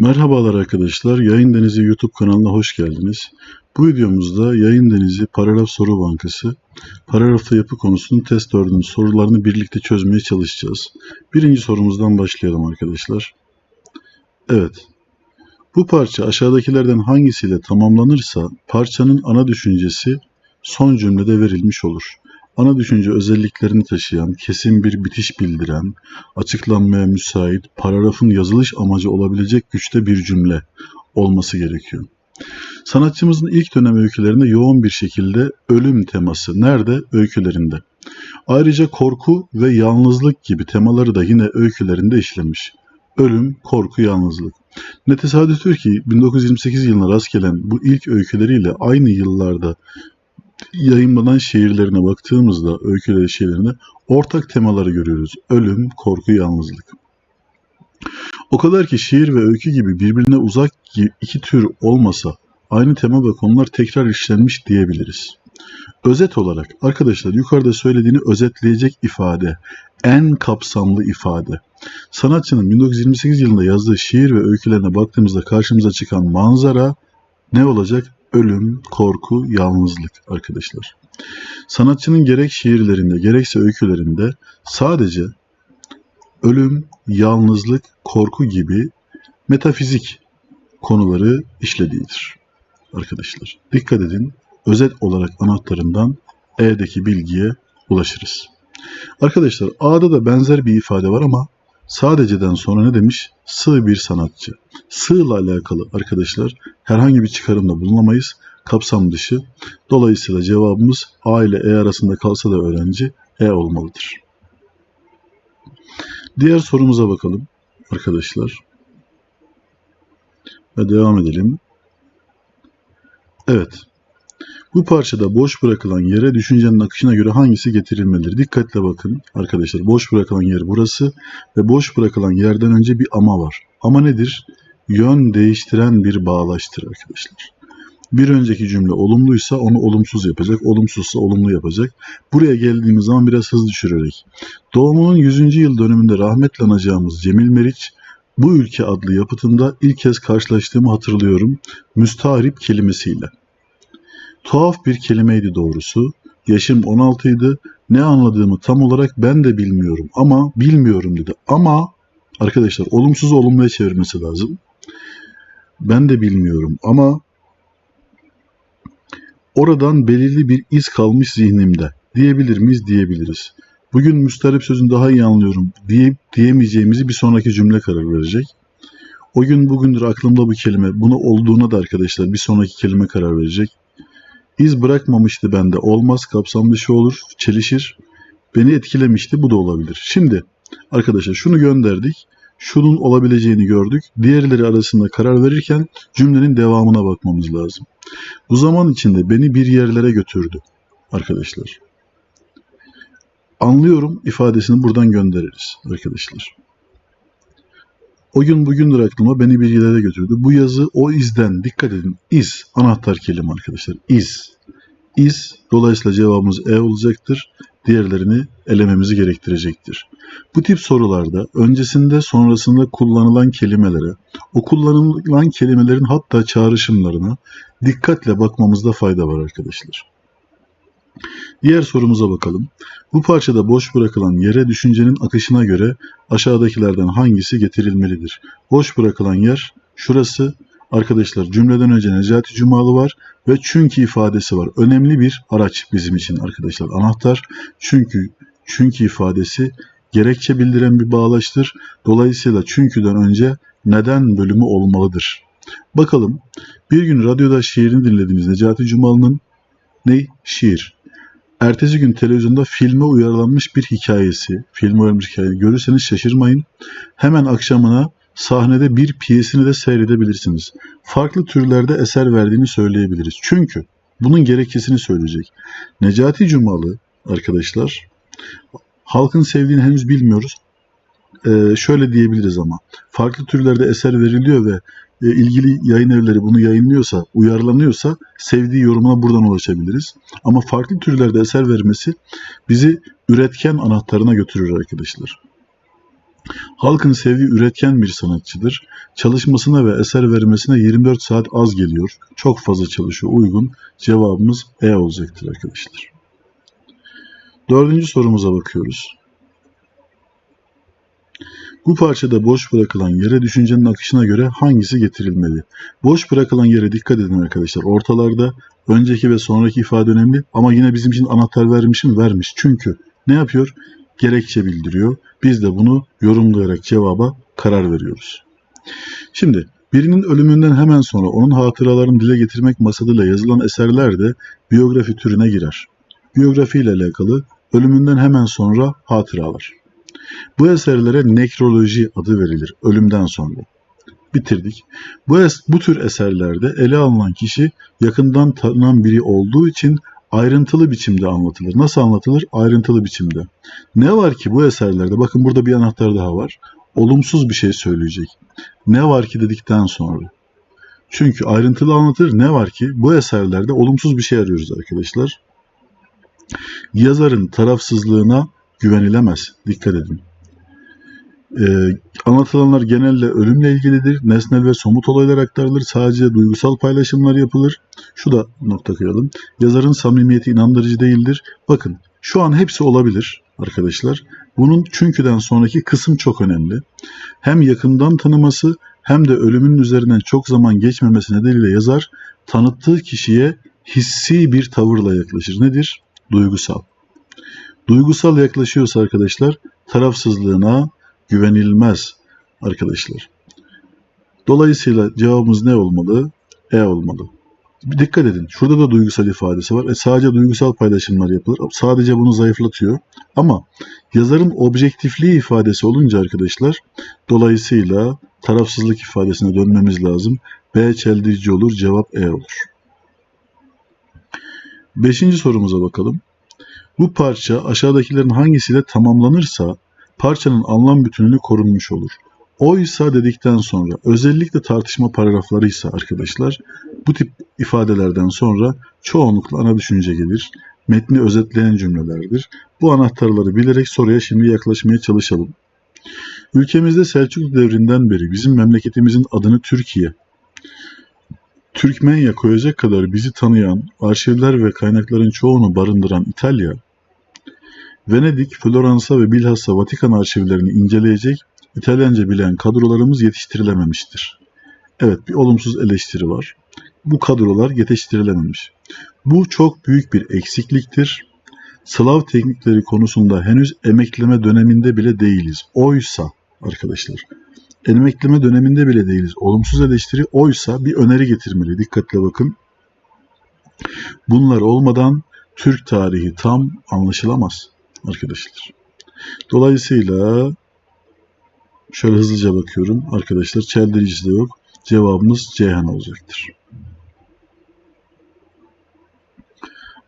Merhabalar arkadaşlar, Yayın Denizi YouTube kanalına hoş geldiniz. Bu videomuzda Yayın Denizi Paragraf Soru Bankası, paragrafta yapı konusunun test 4'ünün sorularını birlikte çözmeye çalışacağız. Birinci sorumuzdan başlayalım arkadaşlar. Evet, bu parça aşağıdakilerden hangisiyle tamamlanırsa parçanın ana düşüncesi son cümlede verilmiş olur. Ana düşünce özelliklerini taşıyan, kesin bir bitiş bildiren, açıklanmaya müsait, paragrafın yazılış amacı olabilecek güçte bir cümle olması gerekiyor. Sanatçımızın ilk dönem öykülerinde yoğun bir şekilde ölüm teması nerede? Öykülerinde. Ayrıca korku ve yalnızlık gibi temaları da yine öykülerinde işlemiş. Ölüm, korku, yalnızlık. Ne tesadüftür ki 1928 yılına rast gelen bu ilk öyküleriyle aynı yıllarda yayınlanan şiirlerine baktığımızda, öyküleri şiirlerine ortak temaları görüyoruz. Ölüm, korku, yalnızlık. O kadar ki şiir ve öykü gibi birbirine uzak iki tür olmasa aynı tema ve konular tekrar işlenmiş diyebiliriz. Özet olarak arkadaşlar yukarıda söylediğini özetleyecek ifade, en kapsamlı ifade. Sanatçının 1928 yılında yazdığı şiir ve öykülerine baktığımızda karşımıza çıkan manzara ne olacak? Ölüm, korku, yalnızlık arkadaşlar. Sanatçının gerek şiirlerinde gerekse öykülerinde sadece ölüm, yalnızlık, korku gibi metafizik konuları işlediğidir arkadaşlar. Dikkat edin, özet olarak anahtarından E'deki bilgiye ulaşırız. Arkadaşlar A'da da benzer bir ifade var ama sadeceden sonra ne demiş? Sığ bir sanatçı. Sığla alakalı arkadaşlar herhangi bir çıkarımda bulunamayız. Kapsam dışı. Dolayısıyla cevabımız A ile E arasında kalsa da öğrenci E olmalıdır. Diğer sorumuza bakalım arkadaşlar. Ve devam edelim. Evet. Bu parçada boş bırakılan yere düşüncenin akışına göre hangisi getirilmelidir? Dikkatle bakın arkadaşlar. Boş bırakılan yer burası ve boş bırakılan yerden önce bir ama var. Ama nedir? Yön değiştiren bir bağlaştır arkadaşlar. Bir önceki cümle olumluysa onu olumsuz yapacak, olumsuzsa olumlu yapacak. Buraya geldiğimiz zaman biraz hız düşürerek. Doğumunun 100. yıl dönümünde rahmetle anacağımız Cemil Meriç, bu ülke adlı yapıtında ilk kez karşılaştığımı hatırlıyorum. Müstahrip kelimesiyle. Tuhaf bir kelimeydi doğrusu. Yaşım 16 idi. Ne anladığımı tam olarak ben de bilmiyorum ama bilmiyorum dedi. Ama arkadaşlar olumsuzu olumluya çevirmesi lazım. Ben de bilmiyorum ama oradan belirli bir iz kalmış zihnimde. Diyebilir miyiz? Diyebiliriz. Bugün müstarip sözünü daha iyi anlıyorum deyip diyemeyeceğimizi bir sonraki cümle karar verecek. O gün bugündür aklımda bu kelime. Bunu olduğuna da arkadaşlar bir sonraki kelime karar verecek. İz bırakmamıştı bende. Olmaz, kapsam dışı olur, çelişir. Beni etkilemişti. Bu da olabilir. Şimdi arkadaşlar şunu gönderdik. Şunun olabileceğini gördük. Diğerleri arasında karar verirken cümlenin devamına bakmamız lazım. Bu zaman içinde beni bir yerlere götürdü arkadaşlar. Anlıyorum ifadesini buradan göndeririz arkadaşlar. O gün bugündür aklıma beni bir yerlere götürdü. Bu yazı o izden dikkat edin. İz anahtar kelime arkadaşlar. İz. İz dolayısıyla cevabımız E olacaktır. Diğerlerini elememizi gerektirecektir. Bu tip sorularda öncesinde sonrasında kullanılan kelimelere, o kullanılan kelimelerin hatta çağrışımlarına dikkatle bakmamızda fayda var arkadaşlar. Diğer sorumuza bakalım. Bu parçada boş bırakılan yere düşüncenin akışına göre aşağıdakilerden hangisi getirilmelidir? Boş bırakılan yer şurası. Arkadaşlar cümleden önce Necati Cumalı var ve çünkü ifadesi var. Önemli bir araç bizim için arkadaşlar. Anahtar çünkü çünkü ifadesi gerekçe bildiren bir bağlaçtır. Dolayısıyla çünküden önce neden bölümü olmalıdır. Bakalım bir gün radyoda şiirini dinlediğimiz Necati Cumalı'nın ne? Şiir. Ertesi gün televizyonda filme uyarlanmış bir hikayesi, filme uyarlanmış hikaye görürseniz şaşırmayın. Hemen akşamına sahnede bir piyesini de seyredebilirsiniz. Farklı türlerde eser verdiğini söyleyebiliriz. Çünkü bunun gerekçesini söyleyecek. Necati Cumalı arkadaşlar halkın sevdiğini henüz bilmiyoruz. Ee, şöyle diyebiliriz ama farklı türlerde eser veriliyor ve e, ilgili yayın evleri bunu yayınlıyorsa, uyarlanıyorsa sevdiği yorumuna buradan ulaşabiliriz. Ama farklı türlerde eser vermesi bizi üretken anahtarına götürür arkadaşlar. Halkın sevdiği üretken bir sanatçıdır. Çalışmasına ve eser vermesine 24 saat az geliyor. Çok fazla çalışıyor. Uygun. Cevabımız E olacaktır arkadaşlar. Dördüncü sorumuza bakıyoruz. Bu parçada boş bırakılan yere düşüncenin akışına göre hangisi getirilmeli? Boş bırakılan yere dikkat edin arkadaşlar. Ortalarda önceki ve sonraki ifade önemli ama yine bizim için anahtar vermiş mi? Vermiş. Çünkü ne yapıyor? Gerekçe bildiriyor. Biz de bunu yorumlayarak cevaba karar veriyoruz. Şimdi birinin ölümünden hemen sonra onun hatıralarını dile getirmek maksadıyla yazılan eserler de biyografi türüne girer. Biyografi ile alakalı ölümünden hemen sonra hatıralar. Bu eserlere nekroloji adı verilir ölümden sonra. Bitirdik. Bu, es bu tür eserlerde ele alınan kişi yakından tanınan biri olduğu için ayrıntılı biçimde anlatılır. Nasıl anlatılır? Ayrıntılı biçimde. Ne var ki bu eserlerde? Bakın burada bir anahtar daha var. Olumsuz bir şey söyleyecek. Ne var ki dedikten sonra. Çünkü ayrıntılı anlatır ne var ki bu eserlerde olumsuz bir şey arıyoruz arkadaşlar. Yazarın tarafsızlığına güvenilemez. Dikkat edin. Ee, anlatılanlar genelde ölümle ilgilidir. Nesnel ve somut olaylar aktarılır. Sadece duygusal paylaşımlar yapılır. Şu da nokta koyalım. Yazarın samimiyeti inandırıcı değildir. Bakın şu an hepsi olabilir arkadaşlar. Bunun çünküden sonraki kısım çok önemli. Hem yakından tanıması hem de ölümün üzerinden çok zaman geçmemesi nedeniyle yazar tanıttığı kişiye hissi bir tavırla yaklaşır. Nedir? Duygusal. Duygusal yaklaşıyorsa arkadaşlar tarafsızlığına güvenilmez arkadaşlar. Dolayısıyla cevabımız ne olmalı? E olmalı. Bir dikkat edin. Şurada da duygusal ifadesi var. E sadece duygusal paylaşımlar yapılır. Sadece bunu zayıflatıyor. Ama yazarın objektifliği ifadesi olunca arkadaşlar dolayısıyla tarafsızlık ifadesine dönmemiz lazım. B çeldirici olur. Cevap E olur. Beşinci sorumuza bakalım. Bu parça aşağıdakilerin hangisiyle tamamlanırsa parçanın anlam bütünlüğü korunmuş olur. Oysa dedikten sonra özellikle tartışma paragrafları ise arkadaşlar bu tip ifadelerden sonra çoğunlukla ana düşünce gelir. Metni özetleyen cümlelerdir. Bu anahtarları bilerek soruya şimdi yaklaşmaya çalışalım. Ülkemizde Selçuklu devrinden beri bizim memleketimizin adını Türkiye, Türkmenya koyacak kadar bizi tanıyan, arşivler ve kaynakların çoğunu barındıran İtalya, Venedik, Floransa ve bilhassa Vatikan arşivlerini inceleyecek İtalyanca bilen kadrolarımız yetiştirilememiştir. Evet bir olumsuz eleştiri var. Bu kadrolar yetiştirilememiş. Bu çok büyük bir eksikliktir. Slav teknikleri konusunda henüz emekleme döneminde bile değiliz. Oysa arkadaşlar emekleme döneminde bile değiliz. Olumsuz eleştiri oysa bir öneri getirmeli. Dikkatle bakın. Bunlar olmadan Türk tarihi tam anlaşılamaz arkadaşlar. Dolayısıyla şöyle hızlıca bakıyorum. Arkadaşlar çeldiricisi de yok. Cevabımız Ceyhan olacaktır.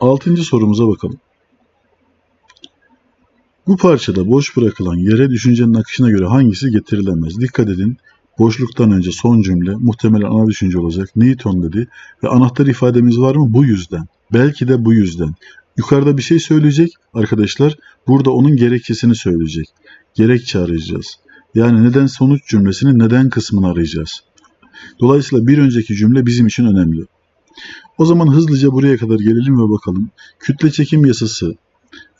Altıncı sorumuza bakalım. Bu parçada boş bırakılan yere düşüncenin akışına göre hangisi getirilemez? Dikkat edin. Boşluktan önce son cümle muhtemelen ana düşünce olacak. Newton dedi ve anahtar ifademiz var mı? Bu yüzden. Belki de bu yüzden. Yukarıda bir şey söyleyecek arkadaşlar. Burada onun gerekçesini söyleyecek. Gerekçe arayacağız. Yani neden sonuç cümlesini neden kısmını arayacağız. Dolayısıyla bir önceki cümle bizim için önemli. O zaman hızlıca buraya kadar gelelim ve bakalım. Kütle çekim yasası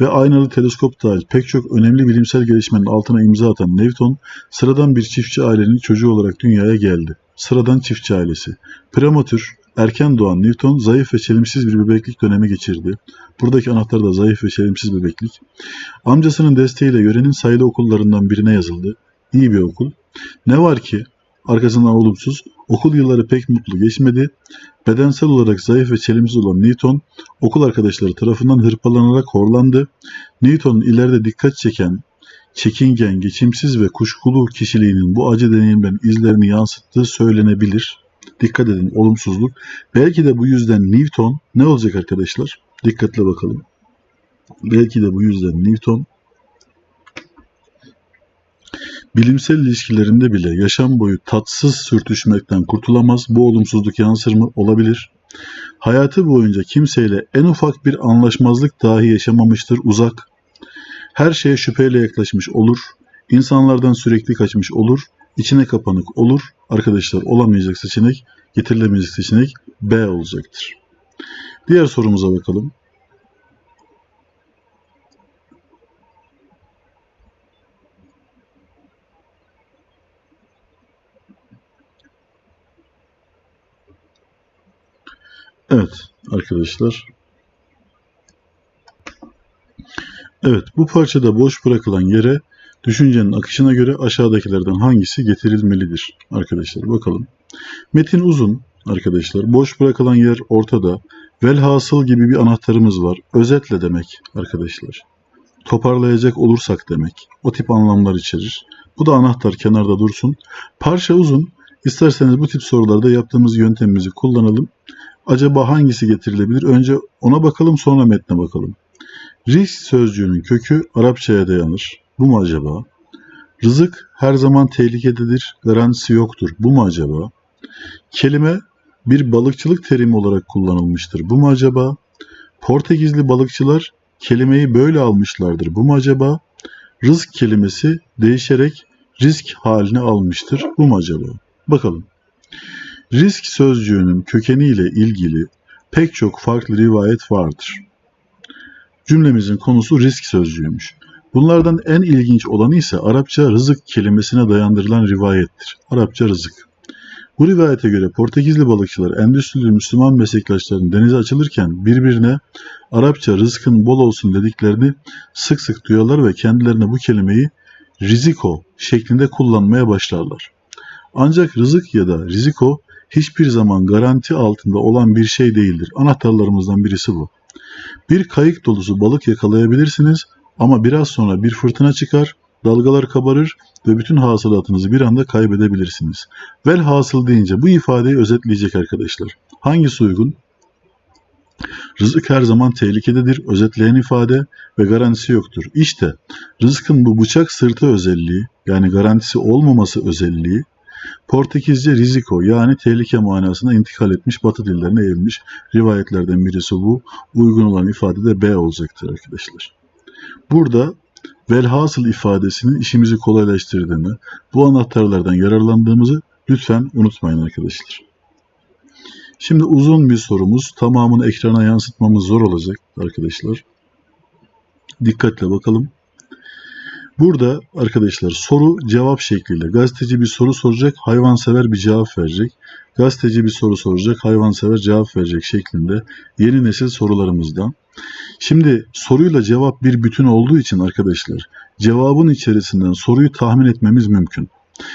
ve aynalı teleskop dahil pek çok önemli bilimsel gelişmenin altına imza atan Newton, sıradan bir çiftçi ailenin çocuğu olarak dünyaya geldi. Sıradan çiftçi ailesi. Prematür, erken doğan Newton zayıf ve çelimsiz bir bebeklik dönemi geçirdi. Buradaki anahtar da zayıf ve çelimsiz bebeklik. Amcasının desteğiyle yörenin sayılı okullarından birine yazıldı. İyi bir okul. Ne var ki arkasından olumsuz, okul yılları pek mutlu geçmedi. Bedensel olarak zayıf ve çelimsiz olan Newton, okul arkadaşları tarafından hırpalanarak horlandı. Newton'un ileride dikkat çeken, çekingen, geçimsiz ve kuşkulu kişiliğinin bu acı deneyimlerin izlerini yansıttığı söylenebilir. Dikkat edin, olumsuzluk. Belki de bu yüzden Newton ne olacak arkadaşlar? Dikkatle bakalım. Belki de bu yüzden Newton Bilimsel ilişkilerinde bile yaşam boyu tatsız sürtüşmekten kurtulamaz, bu olumsuzluk yansır mı? Olabilir. Hayatı boyunca kimseyle en ufak bir anlaşmazlık dahi yaşamamıştır, uzak. Her şeye şüpheyle yaklaşmış olur. İnsanlardan sürekli kaçmış olur. İçine kapanık olur. Arkadaşlar olamayacak seçenek, getirilemeyecek seçenek B olacaktır. Diğer sorumuza bakalım. Evet arkadaşlar. Evet bu parçada boş bırakılan yere düşüncenin akışına göre aşağıdakilerden hangisi getirilmelidir? Arkadaşlar bakalım. Metin uzun arkadaşlar. Boş bırakılan yer ortada. Velhasıl gibi bir anahtarımız var. Özetle demek arkadaşlar. Toparlayacak olursak demek. O tip anlamlar içerir. Bu da anahtar kenarda dursun. Parça uzun. İsterseniz bu tip sorularda yaptığımız yöntemimizi kullanalım. Acaba hangisi getirilebilir? Önce ona bakalım sonra metne bakalım. Risk sözcüğünün kökü Arapçaya dayanır. Bu mu acaba? Rızık her zaman tehlikededir, garantisi yoktur. Bu mu acaba? Kelime bir balıkçılık terimi olarak kullanılmıştır. Bu mu acaba? Portekizli balıkçılar kelimeyi böyle almışlardır. Bu mu acaba? Rızk kelimesi değişerek risk haline almıştır. Bu mu acaba? Bakalım. Risk sözcüğünün kökeniyle ilgili pek çok farklı rivayet vardır. Cümlemizin konusu risk sözcüğüymüş. Bunlardan en ilginç olanı ise Arapça rızık kelimesine dayandırılan rivayettir. Arapça rızık. Bu rivayete göre Portekizli balıkçılar endüstrili Müslüman meslektaşlarının denize açılırken birbirine Arapça rızkın bol olsun dediklerini sık sık duyarlar ve kendilerine bu kelimeyi riziko şeklinde kullanmaya başlarlar. Ancak rızık ya da riziko hiçbir zaman garanti altında olan bir şey değildir. Anahtarlarımızdan birisi bu. Bir kayık dolusu balık yakalayabilirsiniz ama biraz sonra bir fırtına çıkar, dalgalar kabarır ve bütün hasılatınızı bir anda kaybedebilirsiniz. Velhasıl deyince bu ifadeyi özetleyecek arkadaşlar. Hangisi uygun? Rızık her zaman tehlikededir, özetleyen ifade ve garantisi yoktur. İşte rızkın bu bıçak sırtı özelliği yani garantisi olmaması özelliği Portekizce riziko yani tehlike manasına intikal etmiş, batı dillerine eğilmiş rivayetlerden birisi bu. Uygun olan ifade de B olacaktır arkadaşlar. Burada velhasıl ifadesinin işimizi kolaylaştırdığını, bu anahtarlardan yararlandığımızı lütfen unutmayın arkadaşlar. Şimdi uzun bir sorumuz. Tamamını ekrana yansıtmamız zor olacak arkadaşlar. Dikkatle bakalım. Burada arkadaşlar soru cevap şekliyle gazeteci bir soru soracak, hayvansever bir cevap verecek. Gazeteci bir soru soracak, hayvansever cevap verecek şeklinde yeni nesil sorularımızdan. Şimdi soruyla cevap bir bütün olduğu için arkadaşlar cevabın içerisinden soruyu tahmin etmemiz mümkün.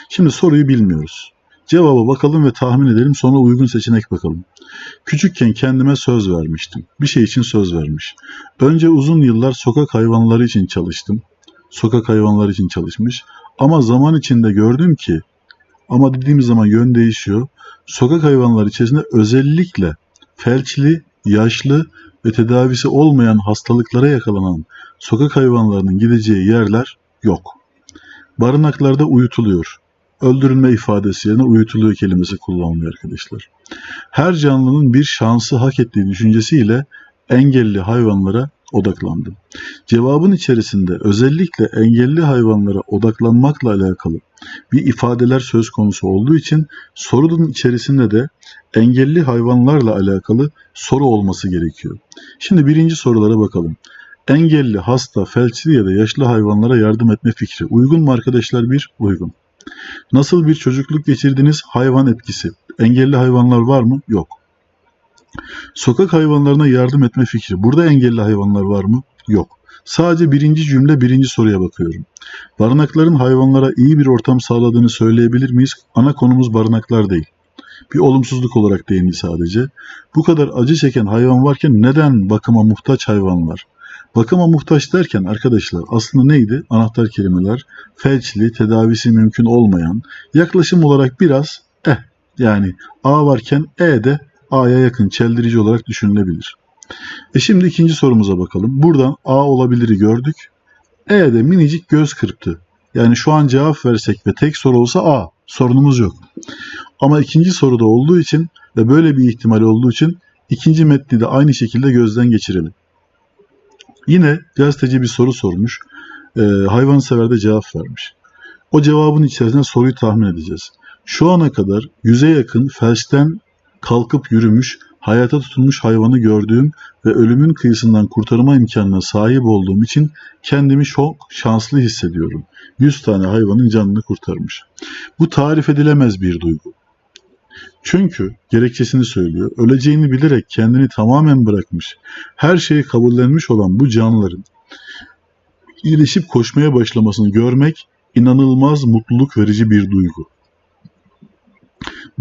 Şimdi soruyu bilmiyoruz. Cevaba bakalım ve tahmin edelim sonra uygun seçenek bakalım. Küçükken kendime söz vermiştim. Bir şey için söz vermiş. Önce uzun yıllar sokak hayvanları için çalıştım sokak hayvanları için çalışmış. Ama zaman içinde gördüm ki ama dediğimiz zaman yön değişiyor. Sokak hayvanları içerisinde özellikle felçli, yaşlı ve tedavisi olmayan hastalıklara yakalanan sokak hayvanlarının gideceği yerler yok. Barınaklarda uyutuluyor. Öldürülme ifadesi yerine uyutuluyor kelimesi kullanılıyor arkadaşlar. Her canlının bir şansı hak ettiği düşüncesiyle engelli hayvanlara odaklandım. Cevabın içerisinde özellikle engelli hayvanlara odaklanmakla alakalı bir ifadeler söz konusu olduğu için sorunun içerisinde de engelli hayvanlarla alakalı soru olması gerekiyor. Şimdi birinci sorulara bakalım. Engelli, hasta, felçli ya da yaşlı hayvanlara yardım etme fikri uygun mu arkadaşlar? Bir, uygun. Nasıl bir çocukluk geçirdiniz? Hayvan etkisi. Engelli hayvanlar var mı? Yok. Sokak hayvanlarına yardım etme fikri. Burada engelli hayvanlar var mı? Yok. Sadece birinci cümle birinci soruya bakıyorum. Barınakların hayvanlara iyi bir ortam sağladığını söyleyebilir miyiz? Ana konumuz barınaklar değil. Bir olumsuzluk olarak değinil sadece. Bu kadar acı çeken hayvan varken neden bakıma muhtaç hayvanlar? Bakıma muhtaç derken arkadaşlar aslında neydi? Anahtar kelimeler felçli, tedavisi mümkün olmayan, yaklaşım olarak biraz eh yani A varken E de A'ya yakın çeldirici olarak düşünülebilir. E şimdi ikinci sorumuza bakalım. Buradan A olabilir'i gördük. E'de minicik göz kırptı. Yani şu an cevap versek ve tek soru olsa A. Sorunumuz yok. Ama ikinci soruda olduğu için ve böyle bir ihtimal olduğu için ikinci metni de aynı şekilde gözden geçirelim. Yine gazeteci bir soru sormuş. E, hayvansever de cevap vermiş. O cevabın içerisinden soruyu tahmin edeceğiz. Şu ana kadar yüze yakın felçten kalkıp yürümüş, hayata tutunmuş hayvanı gördüğüm ve ölümün kıyısından kurtarma imkanına sahip olduğum için kendimi çok şanslı hissediyorum. 100 tane hayvanın canını kurtarmış. Bu tarif edilemez bir duygu. Çünkü gerekçesini söylüyor. Öleceğini bilerek kendini tamamen bırakmış, her şeyi kabullenmiş olan bu canlıların iyileşip koşmaya başlamasını görmek inanılmaz mutluluk verici bir duygu.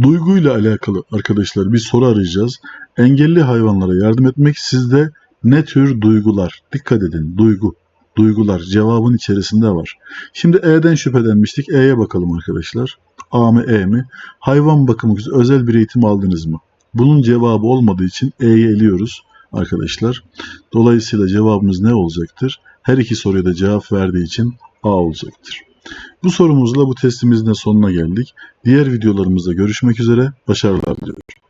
Duyguyla alakalı arkadaşlar bir soru arayacağız. Engelli hayvanlara yardım etmek sizde ne tür duygular? Dikkat edin duygu. Duygular cevabın içerisinde var. Şimdi E'den şüphelenmiştik. E'ye bakalım arkadaşlar. A mı E mi? Hayvan bakımı özel bir eğitim aldınız mı? Bunun cevabı olmadığı için E'yi eliyoruz arkadaşlar. Dolayısıyla cevabımız ne olacaktır? Her iki soruya da cevap verdiği için A olacaktır. Bu sorumuzla bu testimizin de sonuna geldik. Diğer videolarımızda görüşmek üzere. Başarılar diliyorum.